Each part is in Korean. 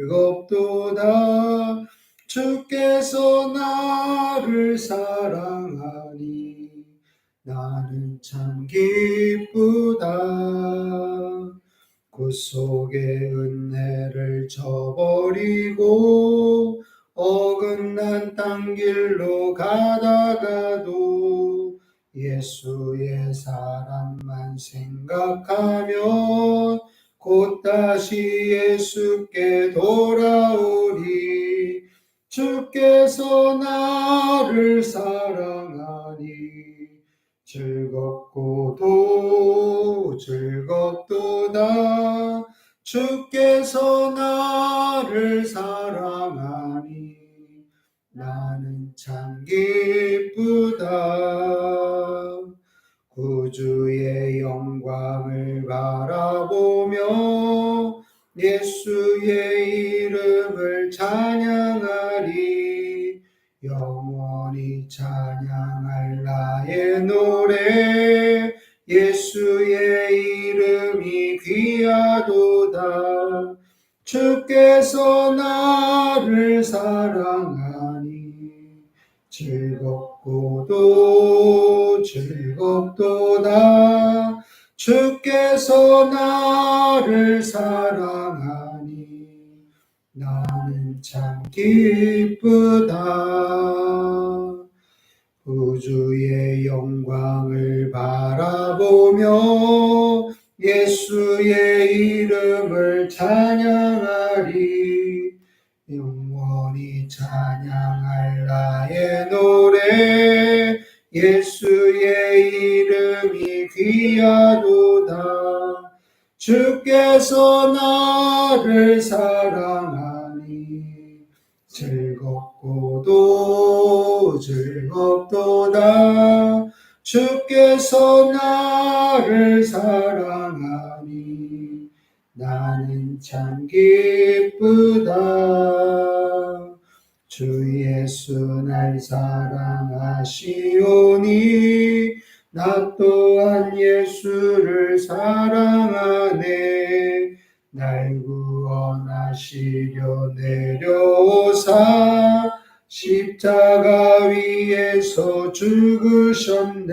즐겁도다 주께서 나를 사랑하니 나는 참 기쁘다. 구속의 은혜를 저버리고 어긋난 땅 길로 가다가도 예수의 사랑만 생각하면 곧 다시 즐겁고도 즐겁도다. 주께서 나를 사랑하니 나는 참 기쁘다. 구주의 영광을 바라보며 예수의 이름을 찬양하리. 영 원히 찬양할 나의 노래 예수의 이름이 귀하도다. 주께서 나를 사랑하니 즐겁고도 즐겁도다. 주께서 나를 사랑하니 나는 참 기쁘다 우주의 영광을 바라보며 예수의 이름을 찬양하리. 영원히 찬양할 나의 노래 예수의 이름이 귀하도다. 주께서 나를 사랑하니 즐겁 고도 즐겁도다. 주께서 나를 사랑하니 나는 참 기쁘다. 주 예수 날 사랑하시오니 나 또한 예수를 사랑하네 날 구원하시려 내려오사 십자가 위에서 죽으셨네.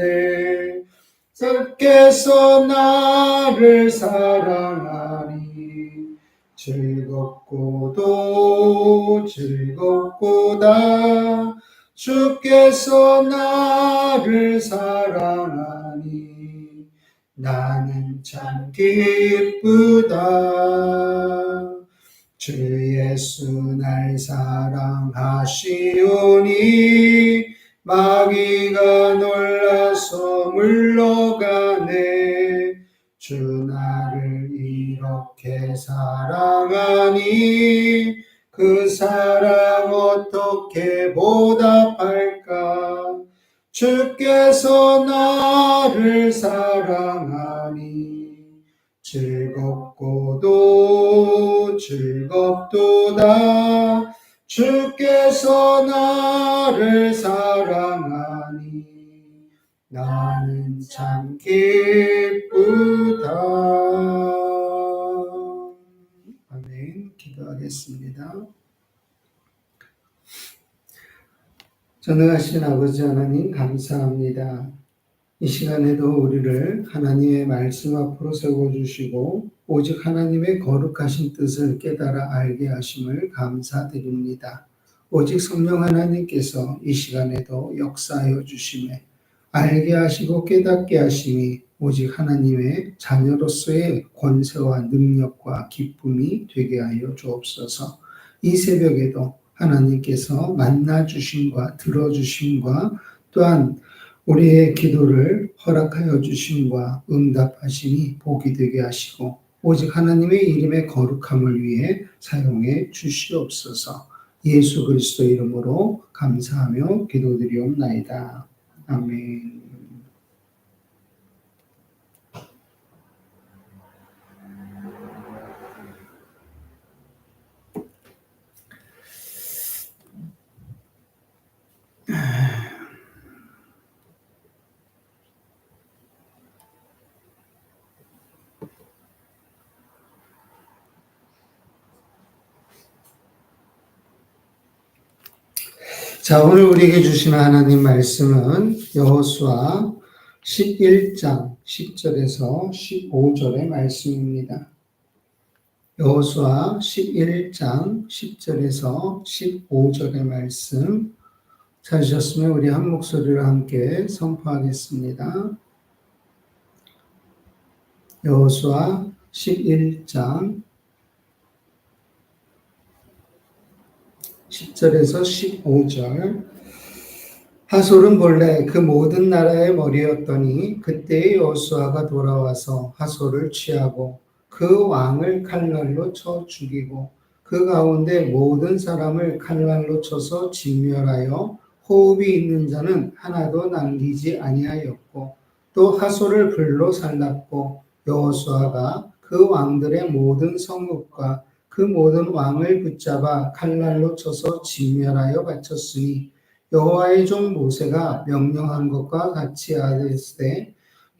주께서 나를 사랑하니 즐겁고도 즐겁고다. 주께서 나를 사랑하니 나는 참 기쁘다. 주 예수 날 사랑하시오니 마귀가 놀라서 물러가네. 주 나를 이렇게 사랑하니 그 사랑 어떻게 보답할까 주께서 나를 사랑하니 즐겁고도 즐겁도다. 주께서 나를 사랑하니 나는 참 기쁘다. 아멘. 기도하겠습니다 전능하신 아버지 하나님 감사합니다 이 시간에도 우리를 하나님의 말씀 앞으로 세워주시고 오직 하나님의 거룩하신 뜻을 깨달아 알게 하심을 감사드립니다. 오직 성령 하나님께서 이 시간에도 역사하여 주심에 알게 하시고 깨닫게 하심이 오직 하나님의 자녀로서의 권세와 능력과 기쁨이 되게 하여 주옵소서. 이 새벽에도 하나님께서 만나 주심과 들어 주심과 또한 우리의 기도를 허락하여 주심과 응답하심이 복이 되게 하시고 오직 하나님의 이름의 거룩함을 위해 사용해 주시옵소서. 예수 그리스도 이름으로 감사하며 기도드리옵나이다. 아멘. 자, 오늘 우리에게 주신 하나님 말씀은 여호수아 11장 10절에서 15절의 말씀입니다. 여호수아 11장 10절에서 15절의 말씀 찾으셨으면 우리 한 목소리로 함께 선포하겠습니다. 여호수아 11장 10절에서 15절. 하솔은 본래 그 모든 나라의 머리였더니 그때의 여호수아가 돌아와서 하솔을 취하고 그 왕을 칼날로 쳐 죽이고 그 가운데 모든 사람을 칼날로 쳐서 진멸하여 호흡이 있는 자는 하나도 남기지 아니하였고 또 하솔을 불로 살랐고 여호수아가 그 왕들의 모든 성읍과 그 모든 왕을 붙잡아 칼날로 쳐서 진멸하여 바쳤으니 여호와의 종 모세가 명령한 것과 같이 하였으되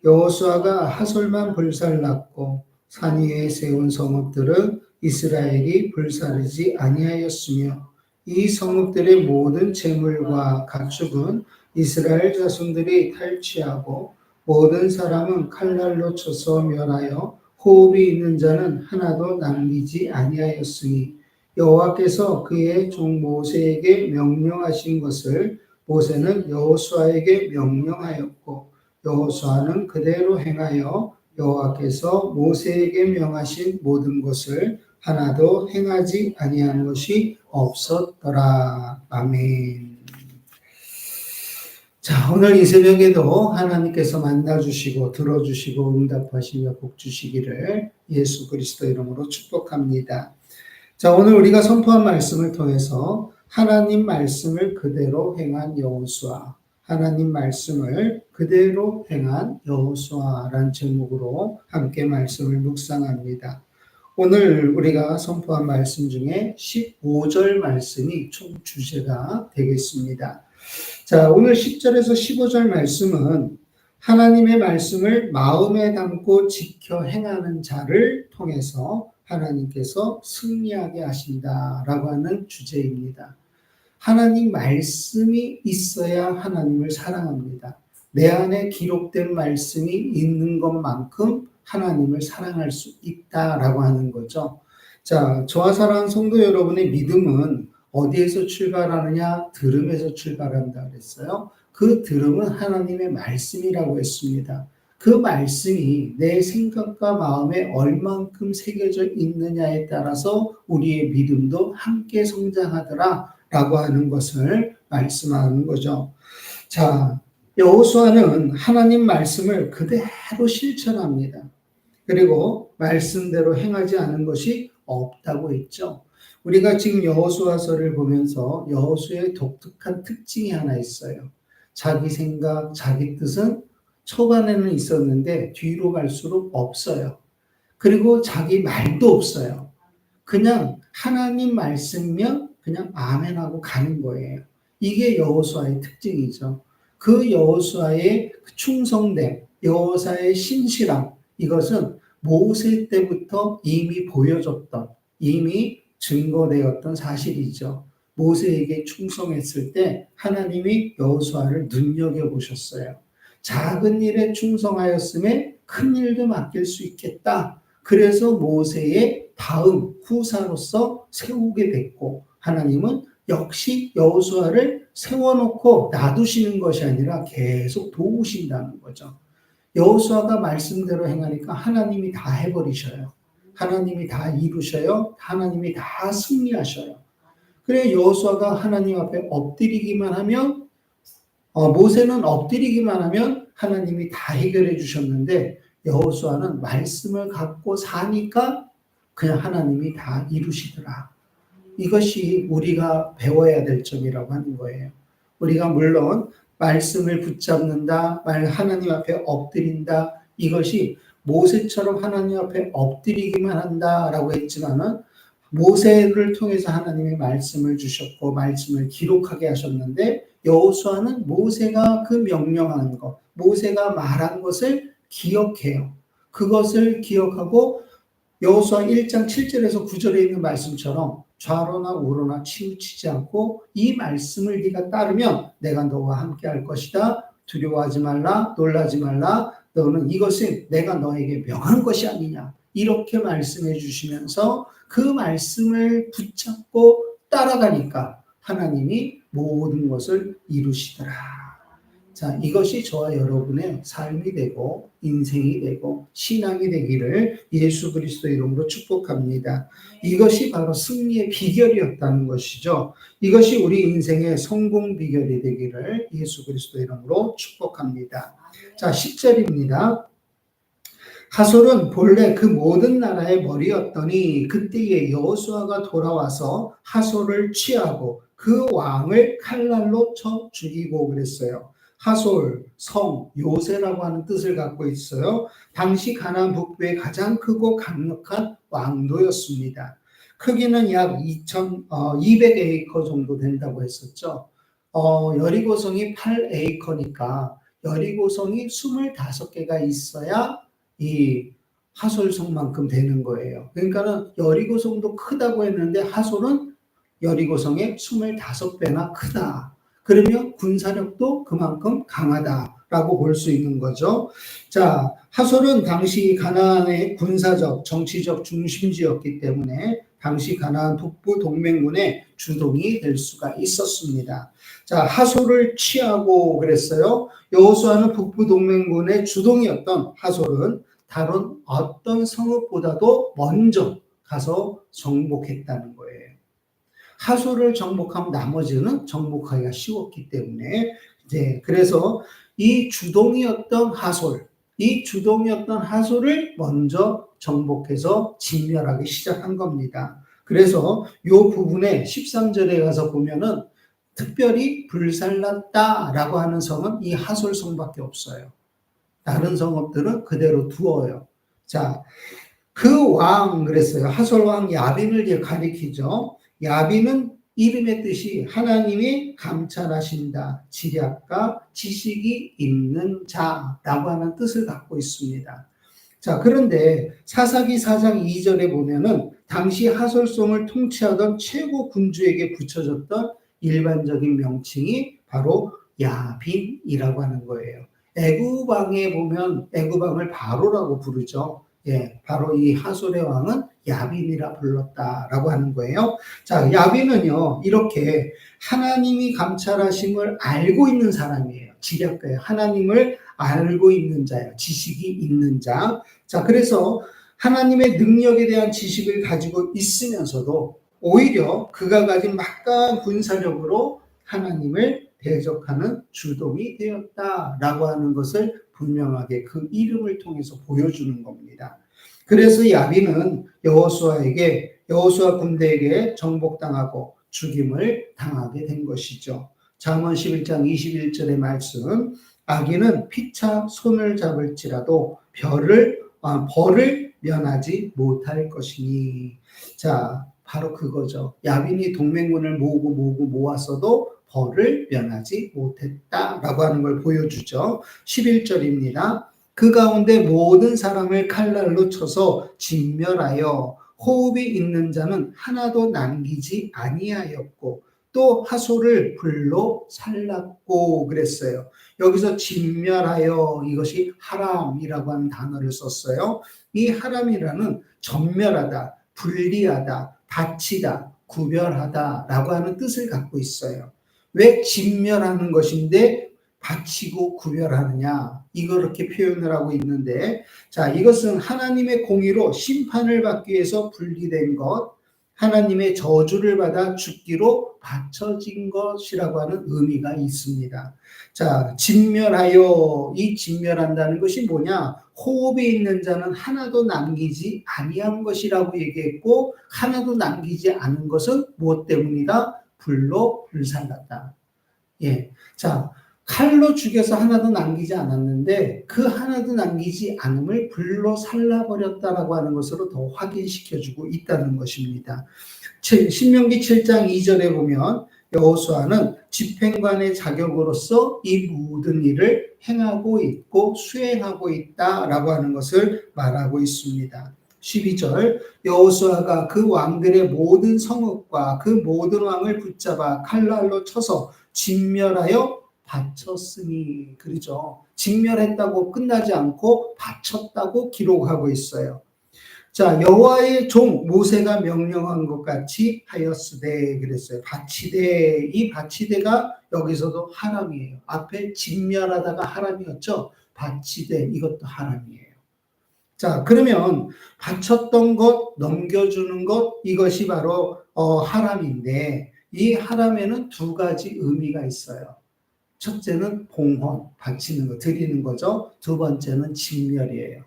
여호수아가 하솔만 불살랐고 산 위에 세운 성읍들은 이스라엘이 불사르지 아니하였으며 이 성읍들의 모든 재물과 가축은 이스라엘 자손들이 탈취하고 모든 사람은 칼날로 쳐서 멸하여 호흡이 있는 자는 하나도 남기지 아니하였으니 여호와께서 그의 종 모세에게 명령하신 것을 모세는 여호수아에게 명령하였고 여호수아는 그대로 행하여 여호와께서 모세에게 명하신 모든 것을 하나도 행하지 아니한 것이 없었더라. 아멘. 자, 오늘 이 새벽에도 하나님께서 만나주시고 들어주시고 응답하시며 복 주시기를 예수 그리스도 이름으로 축복합니다. 자, 오늘 우리가 선포한 말씀을 통해서 하나님 말씀을 그대로 행한 여호수아, 하나님 말씀을 그대로 행한 여호수아란 제목으로 함께 말씀을 묵상합니다. 오늘 우리가 선포한 말씀 중에 15절 말씀이 총 주제가 되겠습니다. 자, 오늘 10절에서 15절 말씀은 하나님의 말씀을 마음에 담고 지켜 행하는 자를 통해서 하나님께서 승리하게 하신다라고 하는 주제입니다. 하나님 말씀이 있어야 하나님을 사랑합니다. 내 안에 기록된 말씀이 있는 것만큼 하나님을 사랑할 수 있다라고 하는 거죠. 자, 저와 사랑하는 성도 여러분의 믿음은 어디에서 출발하느냐? 들음에서 출발한다 그랬어요. 그 들음은 하나님의 말씀이라고 했습니다. 그 말씀이 내 생각과 마음에 얼만큼 새겨져 있느냐에 따라서 우리의 믿음도 함께 성장하더라 라고 하는 것을 말씀하는 거죠. 자, 여호수아는 하나님 말씀을 그대로 실천합니다. 그리고 말씀대로 행하지 않은 것이 없다고 했죠. 우리가 지금 여호수아서를 보면서 여호수의 독특한 특징이 하나 있어요. 자기 생각, 자기 뜻은 초반에는 있었는데 뒤로 갈수록 없어요. 그리고 자기 말도 없어요. 그냥 하나님 말씀이면 그냥 아멘하고 가는 거예요. 이게 여호수아의 특징이죠. 그 여호수아의 충성됨, 여호사의 신실함 이것은 모세 때부터 이미 보여줬던 이미 증거되었던 사실이죠. 모세에게 충성했을 때 하나님이 여호수아를 눈여겨 보셨어요. 작은 일에 충성하였음에 큰 일도 맡길 수 있겠다. 그래서 모세의 다음 후사로서 세우게 됐고 하나님은 역시 여호수아를 세워놓고 놔두시는 것이 아니라 계속 도우신다는 거죠. 여호수아가 말씀대로 행하니까 하나님이 다 해버리셔요. 하나님이 다 이루셔요. 하나님이 다 승리하셔요. 그래 여호수아가 하나님 앞에 엎드리기만 하면 어, 모세는 엎드리기만 하면 하나님이 다 해결해 주셨는데 여호수아는 말씀을 갖고 사니까 그냥 하나님이 다 이루시더라. 이것이 우리가 배워야 될 점이라고 하는 거예요. 우리가 물론 말씀을 붙잡는다, 말 하나님 앞에 엎드린다, 이것이 모세처럼 하나님 앞에 엎드리기만 한다라고 했지만은 모세를 통해서 하나님의 말씀을 주셨고 말씀을 기록하게 하셨는데 여호수아는 모세가 그 명령하는 것, 모세가 말한 것을 기억해요. 그것을 기억하고 여호수아 1장 7절에서 9절에 있는 말씀처럼 좌로나 우로나 치우치지 않고 이 말씀을 네가 따르면 내가 너와 함께 할 것이다. 두려워하지 말라, 놀라지 말라. 너는 이것은 내가 너에게 명한 것이 아니냐. 이렇게 말씀해 주시면서 그 말씀을 붙잡고 따라가니까 하나님이 모든 것을 이루시더라. 자, 이것이 저와 여러분의 삶이 되고 인생이 되고 신앙이 되기를 예수 그리스도 이름으로 축복합니다. 이것이 바로 승리의 비결이었다는 것이죠. 이것이 우리 인생의 성공 비결이 되기를 예수 그리스도 이름으로 축복합니다. 자, 10절입니다. 하솔은 본래 그 모든 나라의 머리였더니 그때에 여호수아가 돌아와서 하솔을 취하고 그 왕을 칼날로 쳐 죽이고 그랬어요. 하솔, 성, 요새라고 하는 뜻을 갖고 있어요. 당시 가나안 북부의 가장 크고 강력한 왕도였습니다. 크기는 약 2,000, 어, 200 에이커 정도 된다고 했었죠. 어, 여리고성이 8 에이커니까 여리고성이 25개가 있어야 이 하솔성만큼 되는 거예요. 그러니까는 여리고성도 크다고 했는데 하솔은 여리고성의 25배나 크다. 그러면 군사력도 그만큼 강하다라고 볼 수 있는 거죠. 자, 하솔은 당시 가나안의 군사적, 정치적 중심지였기 때문에 당시 가나안 북부 동맹군의 주동이 될 수가 있었습니다. 자, 하솔을 취하고 그랬어요. 여호수아는 북부 동맹군의 주동이었던 하솔은 다른 어떤 성읍보다도 먼저 가서 정복했다는 거예요. 하소를 정복하면 나머지는 정복하기가 쉬웠기 때문에 이제 그래서 이 주동이었던 하솔, 이 주동이었던 하솔을 먼저 정복해서 진멸하기 시작한 겁니다. 그래서 이 부분에 13절에 가서 보면은 특별히 불살랐다라고 하는 성은 이 하솔 성밖에 없어요. 다른 성읍들은 그대로 두어요. 자, 그 왕 그랬어요. 하솔 왕 야빈을 가리키죠. 야비는 이름의 뜻이 하나님이 감찰하신다, 지략과 지식이 있는 자라고 하는 뜻을 갖고 있습니다. 자, 그런데 사사기 4장 2절에 보면은 당시 하솔성을 통치하던 최고 군주에게 붙여졌던 일반적인 명칭이 바로 야빈이라고 하는 거예요. 애구방에 보면 애구방을 바로라고 부르죠. 예, 바로 이 하솔의 왕은 야빈이라 불렀다라고 하는 거예요. 자, 야빈은요, 이렇게 하나님이 감찰하심을 알고 있는 사람이에요. 지략가예요. 하나님을 알고 있는 자예요. 지식이 있는 자. 자, 그래서 하나님의 능력에 대한 지식을 가지고 있으면서도 오히려 그가 가진 막강한 군사력으로 하나님을 대적하는 주동이 되었다라고 하는 것을 분명하게 그 이름을 통해서 보여주는 겁니다. 그래서 야비는 여호수아에게 여호수아 군대에게 정복당하고 죽임을 당하게 된 것이죠. 잠언 11장 21절의 말씀 아기는 피차 손을 잡을지라도 별을 아, 벌을 면하지 못할 것이니 자 바로 그거죠. 야빈이 동맹군을 모으고 모으고 모았어도 벌을 면하지 못했다라고 하는 걸 보여주죠. 11절입니다. 그 가운데 모든 사람을 칼날로 쳐서 진멸하여 호흡이 있는 자는 하나도 남기지 아니하였고 또 하소를 불로 살랐고 그랬어요. 여기서 진멸하여 이것이 하람이라고 하는 단어를 썼어요. 이 하람이라는 전멸하다, 분리하다, 다치다, 구별하다라고 하는 뜻을 갖고 있어요. 왜 진멸하는 것인데 바치고 구별하느냐 이렇게 표현을 하고 있는데 자 이것은 하나님의 공의로 심판을 받기 위해서 분리된 것 하나님의 저주를 받아 죽기로 바쳐진 것이라고 하는 의미가 있습니다. 자, 진멸하여 이 진멸한다는 것이 뭐냐? 호흡이 있는 자는 하나도 남기지 아니한 것이라고 얘기했고 하나도 남기지 않은 것은 무엇 때문이다? 불로 불살랐다. 예. 자, 칼로 죽여서 하나도 남기지 않았는데 그 하나도 남기지 않음을 불로 살라버렸다라고 하는 것으로 더 확인시켜주고 있다는 것입니다. 신명기 7장 2절에 보면 여호수아는 집행관의 자격으로서 이 모든 일을 행하고 있고 수행하고 있다라고 하는 것을 말하고 있습니다. 12절 여호수아가 그 왕들의 모든 성읍과 그 모든 왕을 붙잡아 칼날로 쳐서 진멸하여 바쳤으니 그러죠. 진멸했다고 끝나지 않고 바쳤다고 기록하고 있어요. 자 여호와의 종 모세가 명령한 것 같이 하였으되 그랬어요. 바치되 이 바치되가 여기서도 하람이에요. 앞에 진멸하다가 하람이었죠. 바치되 이것도 하람이에요. 자 그러면 바쳤던 것 넘겨주는 것 이것이 바로 어, 하람인데 이 하람에는 두 가지 의미가 있어요. 첫째는 봉헌, 바치는 거, 드리는 거죠. 두 번째는 진멸이에요.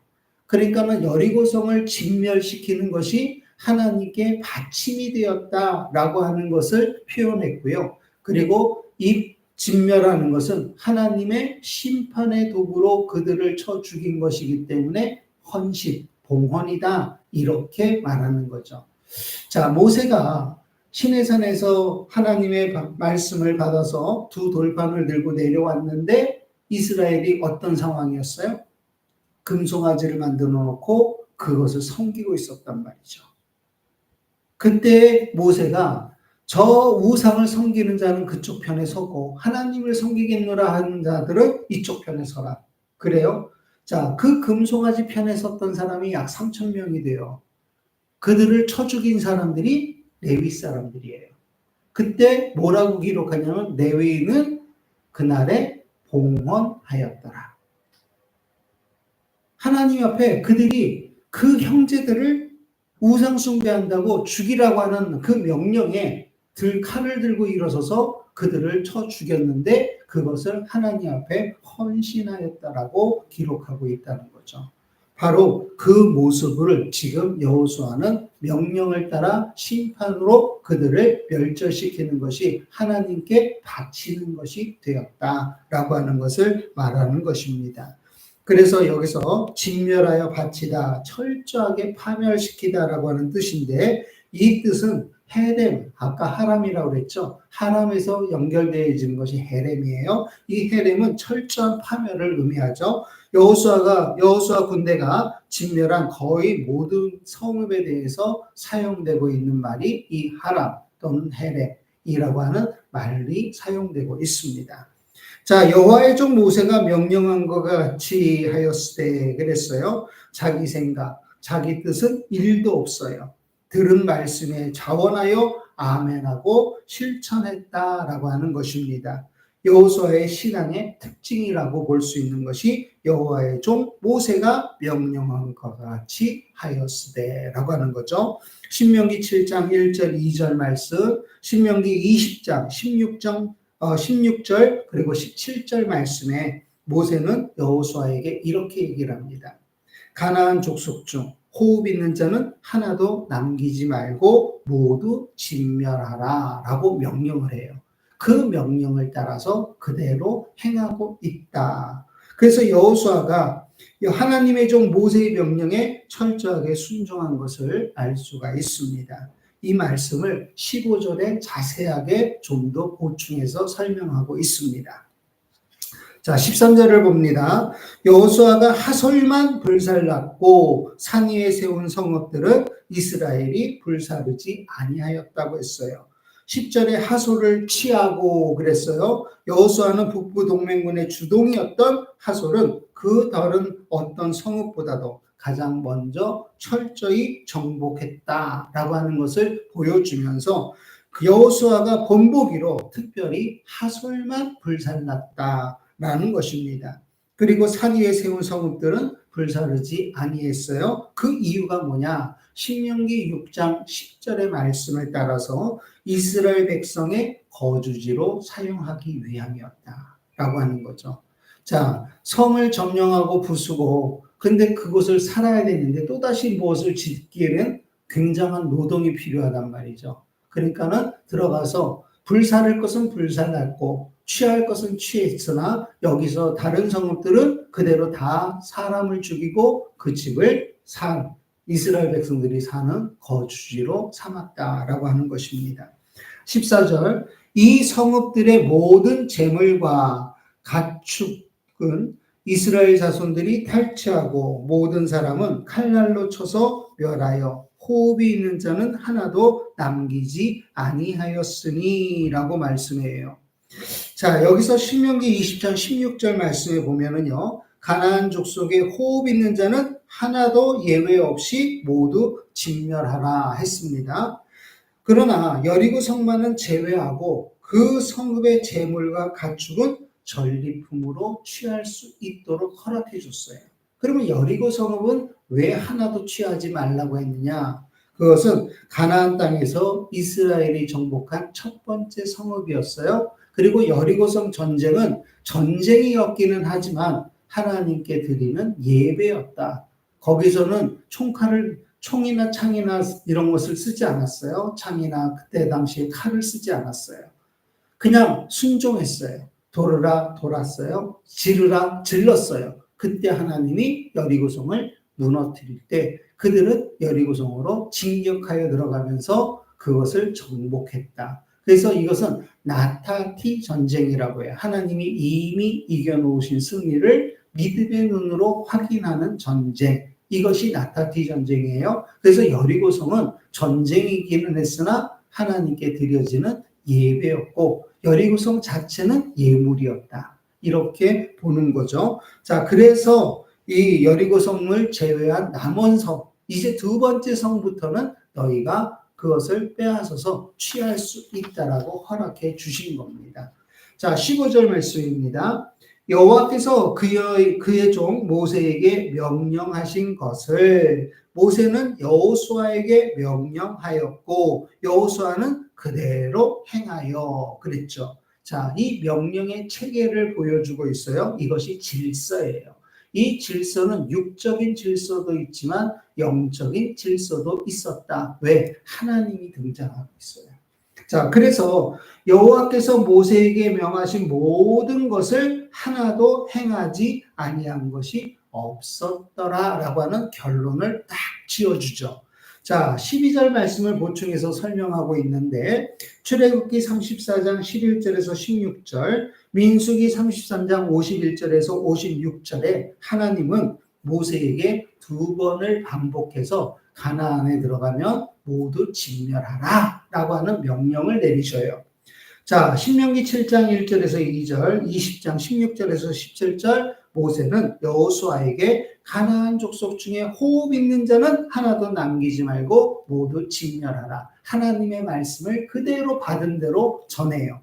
그러니까는 여리고성을 진멸시키는 것이 하나님께 바침이 되었다라고 하는 것을 표현했고요. 그리고 이 진멸하는 것은 하나님의 심판의 도구로 그들을 쳐 죽인 것이기 때문에 헌신, 봉헌이다 이렇게 말하는 거죠. 자, 모세가 시내산에서 하나님의 말씀을 받아서 두 돌판을 들고 내려왔는데 이스라엘이 어떤 상황이었어요? 금송아지를 만들어 놓고 그것을 섬기고 있었단 말이죠. 그때 모세가 저 우상을 섬기는 자는 그쪽 편에 서고 하나님을 섬기겠노라 하는 자들은 이쪽 편에 서라. 그래요? 자, 그 금송아지 편에 섰던 사람이 약 3천 명이 돼요. 그들을 쳐 죽인 사람들이 레위 사람들이에요. 그때 뭐라고 기록하냐면 레위는 그날에 봉헌하였더라. 하나님 앞에 그들이 그 형제들을 우상 숭배한다고 죽이라고 하는 그 명령에 들 칼을 들고 일어서서 그들을 쳐 죽였는데 그것을 하나님 앞에 헌신하였다라고 기록하고 있다는 거죠. 바로 그 모습을 지금 여호수아는 명령을 따라 심판으로 그들을 멸절시키는 것이 하나님께 바치는 것이 되었다라고 하는 것을 말하는 것입니다. 그래서 여기서 진멸하여 바치다, 철저하게 파멸시키다라고 하는 뜻인데 이 뜻은 헤렘, 아까 하람이라고 그랬죠. 하람에서 연결되어지는 것이 헤렘이에요. 이 헤렘은 철저한 파멸을 의미하죠. 여호수아가 여호수아 군대가 진멸한 거의 모든 성읍에 대해서 사용되고 있는 말이 이 하람 또는 헤렘이라고 하는 말이 사용되고 있습니다. 자, 여호와의 종 모세가 명령한 것 같이 하였을 때 그랬어요. 자기 생각, 자기 뜻은 일도 없어요. 들은 말씀에 자원하여 아멘하고 실천했다라고 하는 것입니다. 여호수아의 신앙의 특징이라고 볼 수 있는 것이 여호와의 종 모세가 명령한 것 같이 하였으되라고 하는 거죠. 신명기 7장 1절 2절 말씀, 신명기 20장 16장 어, 16절 그리고 17절 말씀에 모세는 여호수아에게 이렇게 얘기를 합니다. 가나안 족속 중 호흡 있는 자는 하나도 남기지 말고 모두 진멸하라 라고 명령을 해요. 그 명령을 따라서 그대로 행하고 있다. 그래서 여호수아가 하나님의 종 모세의 명령에 철저하게 순종한 것을 알 수가 있습니다. 이 말씀을 15절에 자세하게 좀 더 보충해서 설명하고 있습니다. 자, 13절을 봅니다. 여호수아가 하솔만 불살랐고 산 위에 세운 성읍들은 이스라엘이 불사르지 아니하였다고 했어요. 10절에 하솔을 취하고 그랬어요. 여호수아는 북부 동맹군의 주동이었던 하솔은 그 다른 어떤 성읍보다도 가장 먼저 철저히 정복했다라고 하는 것을 보여주면서 그 여호수아가 본보기로 특별히 하솔만 불살랐다 라는 것입니다. 그리고 산 위에 세운 성읍들은 불사르지 아니했어요. 그 이유가 뭐냐? 신명기 6장 10절의 말씀을 따라서 이스라엘 백성의 거주지로 사용하기 위함이었다 라고 하는 거죠. 자, 성을 점령하고 부수고 근데 그곳을 살아야 되는데 또다시 무엇을 짓기에는 굉장한 노동이 필요하단 말이죠. 그러니까는 들어가서 불살할 것은 불살났고 취할 것은 취했으나 여기서 다른 성읍들은 그대로 다 사람을 죽이고 그 집을 산 이스라엘 백성들이 사는 거주지로 삼았다라고 하는 것입니다. 14절 이 성읍들의 모든 재물과 가축은 이스라엘 자손들이 탈취하고 모든 사람은 칼날로 쳐서 멸하여 호흡이 있는 자는 하나도 남기지 아니하였으니라고 말씀해요. 자, 여기서 신명기 20장 16절 말씀에 보면은요. 가나안 족속에 호흡 있는 자는 하나도 예외 없이 모두 진멸하라 했습니다. 그러나 여리고 성만은 제외하고 그 성읍의 재물과 가축은 전리품으로 취할 수 있도록 허락해 줬어요. 그러면 여리고 성읍은 왜 하나도 취하지 말라고 했느냐? 그것은 가나안 땅에서 이스라엘이 정복한 첫 번째 성읍이었어요. 그리고 여리고성 전쟁은 전쟁이었기는 하지만 하나님께 드리는 예배였다. 거기서는 총칼을 총이나 창이나 이런 것을 쓰지 않았어요. 창이나 그때 당시에 칼을 쓰지 않았어요. 그냥 순종했어요. 돌으라 돌았어요. 지르라 질렀어요. 그때 하나님이 여리고성을 무너뜨릴 때 그들은 여리고성으로 진격하여 들어가면서 그것을 정복했다. 그래서 이것은 나타티 전쟁이라고 해요. 하나님이 이미 이겨놓으신 승리를 믿음의 눈으로 확인하는 전쟁. 이것이 나타티 전쟁이에요. 그래서 여리고성은 전쟁이기는 했으나 하나님께 드려지는 예배였고 여리고성 자체는 예물이었다. 이렇게 보는 거죠. 자, 그래서 이 여리고성을 제외한 남원 성, 이제 두 번째 성부터는 너희가 그것을 빼앗아서 취할 수 있다라고 허락해 주신 겁니다. 자, 15절 말씀입니다. 여호와께서 그의 그의 종 모세에게 명령하신 것을 모세는 여호수아에게 명령하였고 여호수아는 그대로 행하여 그랬죠. 자, 이 명령의 체계를 보여주고 있어요. 이것이 질서예요. 이 질서는 육적인 질서도 있지만 영적인 질서도 있었다. 왜? 하나님이 등장하고 있어요. 자, 그래서 여호와께서 모세에게 명하신 모든 것을 하나도 행하지 아니한 것이 없었더라라고 하는 결론을 딱 지어주죠. 자, 12절 말씀을 보충해서 설명하고 있는데 출애굽기 34장 11절에서 16절, 민수기 33장 51절에서 56절에 하나님은 모세에게 두 번을 반복해서 가나안에 들어가면 모두 진멸하라 라고 하는 명령을 내리셔요. 자, 신명기 7장 1절에서 2절, 20장 16절에서 17절 모세는 여호수아에게 가나안 족속 중에 호흡 있는 자는 하나도 남기지 말고 모두 진멸하라. 하나님의 말씀을 그대로 받은 대로 전해요.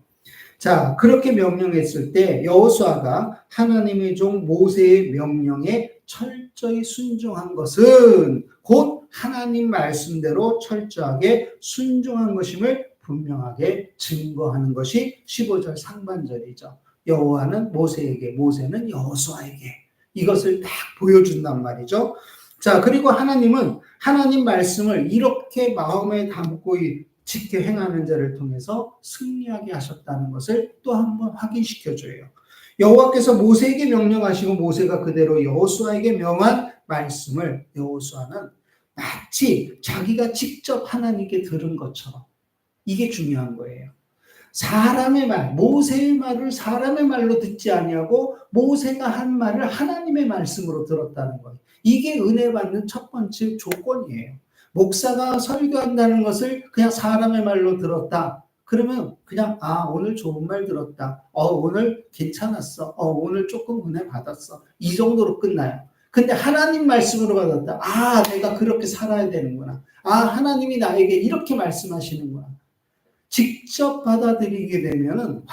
자, 그렇게 명령했을 때 여호수아가 하나님의 종 모세의 명령에 철저히 순종한 것은 곧 하나님 말씀대로 철저하게 순종한 것임을 분명하게 증거하는 것이 15절 상반절이죠. 여호와는 모세에게, 모세는 여호수아에게 이것을 딱 보여준단 말이죠. 자, 그리고 하나님은 하나님 말씀을 이렇게 마음에 담고 지켜 행하는 자를 통해서 승리하게 하셨다는 것을 또 한 번 확인시켜 줘요. 여호와께서 모세에게 명령하시고 모세가 그대로 여호수아에게 명한 말씀을 여호수아는 마치 자기가 직접 하나님께 들은 것처럼 이게 중요한 거예요. 사람의 말, 모세의 말을 사람의 말로 듣지 아니하고 모세가 한 말을 하나님의 말씀으로 들었다는 거예요. 이게 은혜 받는 첫 번째 조건이에요. 목사가 설교한다는 것을 그냥 사람의 말로 들었다. 그러면 그냥 아 오늘 좋은 말 들었다. 어 오늘 괜찮았어. 어 오늘 조금 은혜 받았어. 이 정도로 끝나요. 근데 하나님 말씀으로 받았다. 아, 내가 그렇게 살아야 되는구나. 아, 하나님이 나에게 이렇게 말씀하시는구나. 직접 받아들이게 되면은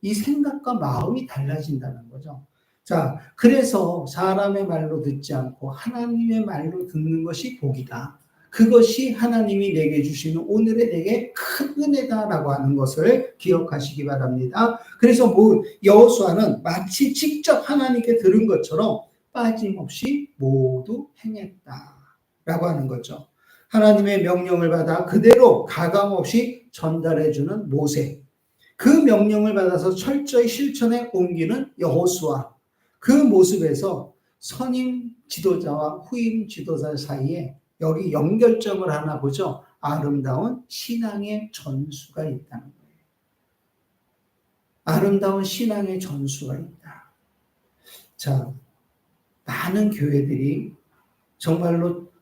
이 생각과 마음이 달라진다는 거죠. 자, 그래서 사람의 말로 듣지 않고 하나님의 말로 듣는 것이 복이다. 그것이 하나님이 내게 주시는 오늘의 내게 큰 은혜다라고 하는 것을 기억하시기 바랍니다. 그래서 뭐 여호수아는 마치 직접 하나님께 들은 것처럼 빠짐없이 모두 행했다라고 하는 거죠. 하나님의 명령을 받아 그대로 가감 없이 전달해주는 모세. 그 명령을 받아서 철저히 실천에 옮기는 여호수아. 그 모습에서 선임 지도자와 후임 지도자 사이에 여기 연결점을 하나 보죠. 아름다운 신앙의 전수가 있다는 거예요. 아름다운 신앙의 전수가 있다. 자, 많은 교회들이 정말로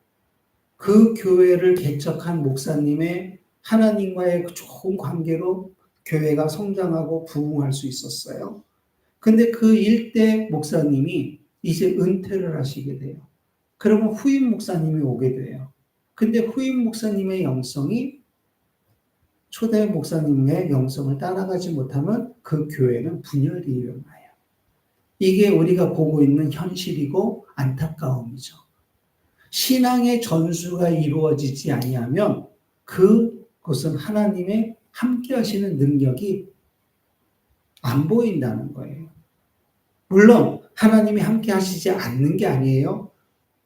그 교회를 개척한 목사님의 하나님과의 그 좋은 관계로 교회가 성장하고 부흥할 수 있었어요. 근데 그 일대 목사님이 이제 은퇴를 하시게 돼요. 그러면 후임 목사님이 오게 돼요. 근데 후임 목사님의 영성이 초대 목사님의 영성을 따라가지 못하면 그 교회는 분열이 일어나요. 이게 우리가 보고 있는 현실이고 안타까움이죠. 신앙의 전수가 이루어지지 아니하면 그 것은 하나님의 함께 하시는 능력이 안 보인다는 거예요. 물론 하나님이 함께 하시지 않는 게 아니에요.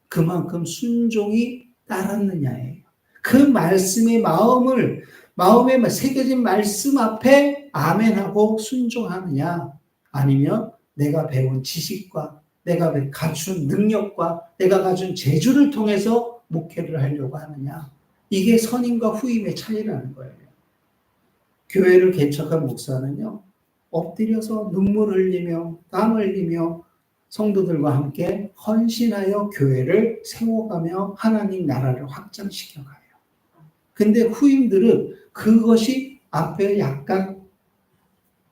그만큼 순종이 따랐느냐예요. 그 말씀의 마음을 마음에 새겨진 말씀 앞에 아멘하고 순종하느냐 아니면 내가 배운 지식과 내가 갖춘 능력과 내가 가진 재주를 통해서 목회를 하려고 하느냐 이게 선임과 후임의 차이라는 거예요. 교회를 개척한 목사는요 엎드려서 눈물 흘리며 땀 흘리며 성도들과 함께 헌신하여 교회를 세워가며 하나님 나라를 확장시켜 가요. 근데 후임들은 그것이 앞에 약간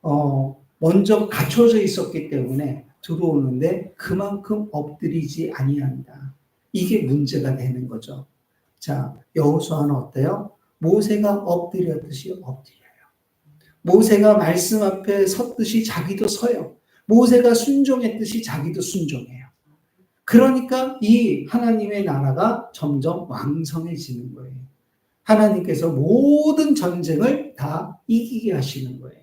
어 먼저 갖춰져 있었기 때문에 들어오는데 그만큼 엎드리지 아니한다. 이게 문제가 되는 거죠. 자, 여호수아는 어때요? 모세가 엎드렸듯이 엎드려요. 모세가 말씀 앞에 섰듯이 자기도 서요. 모세가 순종했듯이 자기도 순종해요. 그러니까 이 하나님의 나라가 점점 왕성해지는 거예요. 하나님께서 모든 전쟁을 다 이기게 하시는 거예요.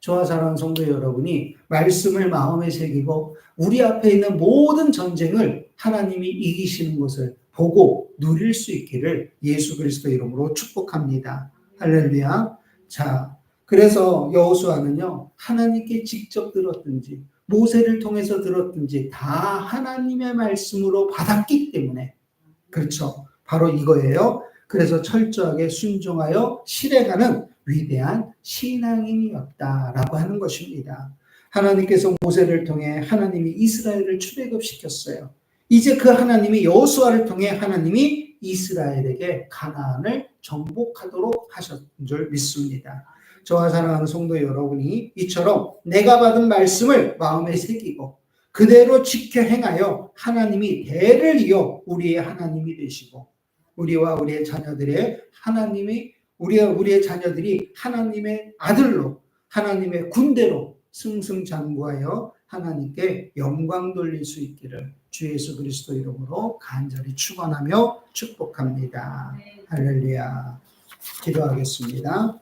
저와 사랑하는 성도 여러분이 말씀을 마음에 새기고 우리 앞에 있는 모든 전쟁을 하나님이 이기시는 것을 보고 누릴 수 있기를 예수 그리스도 이름으로 축복합니다. 할렐루야. 자, 그래서 여호수아는요. 하나님께 직접 들었든지 모세를 통해서 들었든지 다 하나님의 말씀으로 받았기 때문에 그렇죠. 바로 이거예요. 그래서 철저하게 순종하여 실행하는 위대한 신앙인이었다라고 하는 것입니다. 하나님께서 모세를 통해 하나님이 이스라엘을 출애굽시켰어요. 이제 그 하나님이 여호수아를 통해 하나님이 이스라엘에게 가나안을 정복하도록 하셨던 줄 믿습니다. 저와 사랑하는 성도 여러분이 이처럼 내가 받은 말씀을 마음에 새기고 그대로 지켜 행하여 하나님이 대를 이어 우리의 하나님이 되시고 우리와 우리의 자녀들의 하나님이 우리와 우리의 자녀들이 하나님의 아들로 하나님의 군대로 승승장구하여 하나님께 영광 돌릴 수 있기를 주 예수 그리스도 이름으로 간절히 축원하며 축복합니다. 할렐루야. 기도하겠습니다.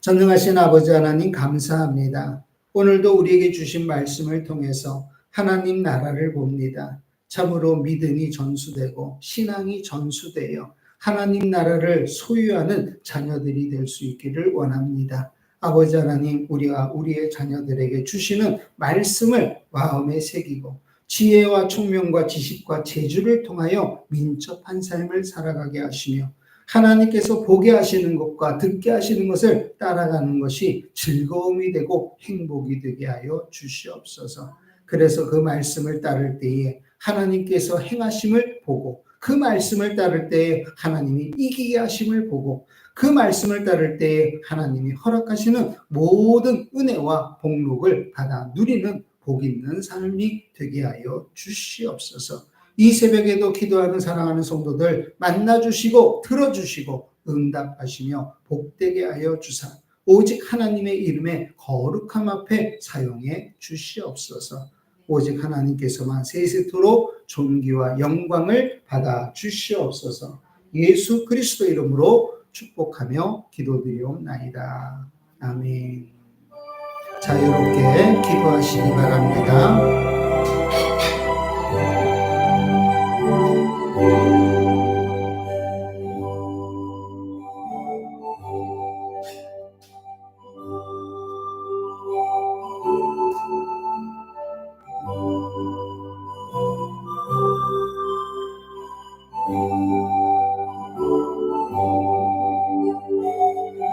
전능하신 아버지 하나님 감사합니다. 오늘도 우리에게 주신 말씀을 통해서 하나님 나라를 봅니다. 참으로 믿음이 전수되고 신앙이 전수되어 하나님 나라를 소유하는 자녀들이 될 수 있기를 원합니다. 아버지 하나님, 우리가 우리의 자녀들에게 주시는 말씀을 마음에 새기고 지혜와 총명과 지식과 재주를 통하여 민첩한 삶을 살아가게 하시며 하나님께서 보게 하시는 것과 듣게 하시는 것을 따라가는 것이 즐거움이 되고 행복이 되게 하여 주시옵소서. 그래서 그 말씀을 따를 때에 하나님께서 행하심을 보고 그 말씀을 따를 때에 하나님이 이기게 하심을 보고 그 말씀을 따를 때에 하나님이 허락하시는 모든 은혜와 복록을 받아 누리는 복 있는 삶이 되게 하여 주시옵소서. 이 새벽에도 기도하는 사랑하는 성도들 만나 주시고 들어 주시고 응답하시며 복되게 하여 주사 오직 하나님의 이름에 거룩함 앞에 사용해 주시옵소서. 오직 하나님께서만 세세토록 존귀와 영광을 받아 주시옵소서. 예수 그리스도 이름으로 축복하며 기도드리옵나이다. 아멘. 자유롭게 기도하시기 바랍니다.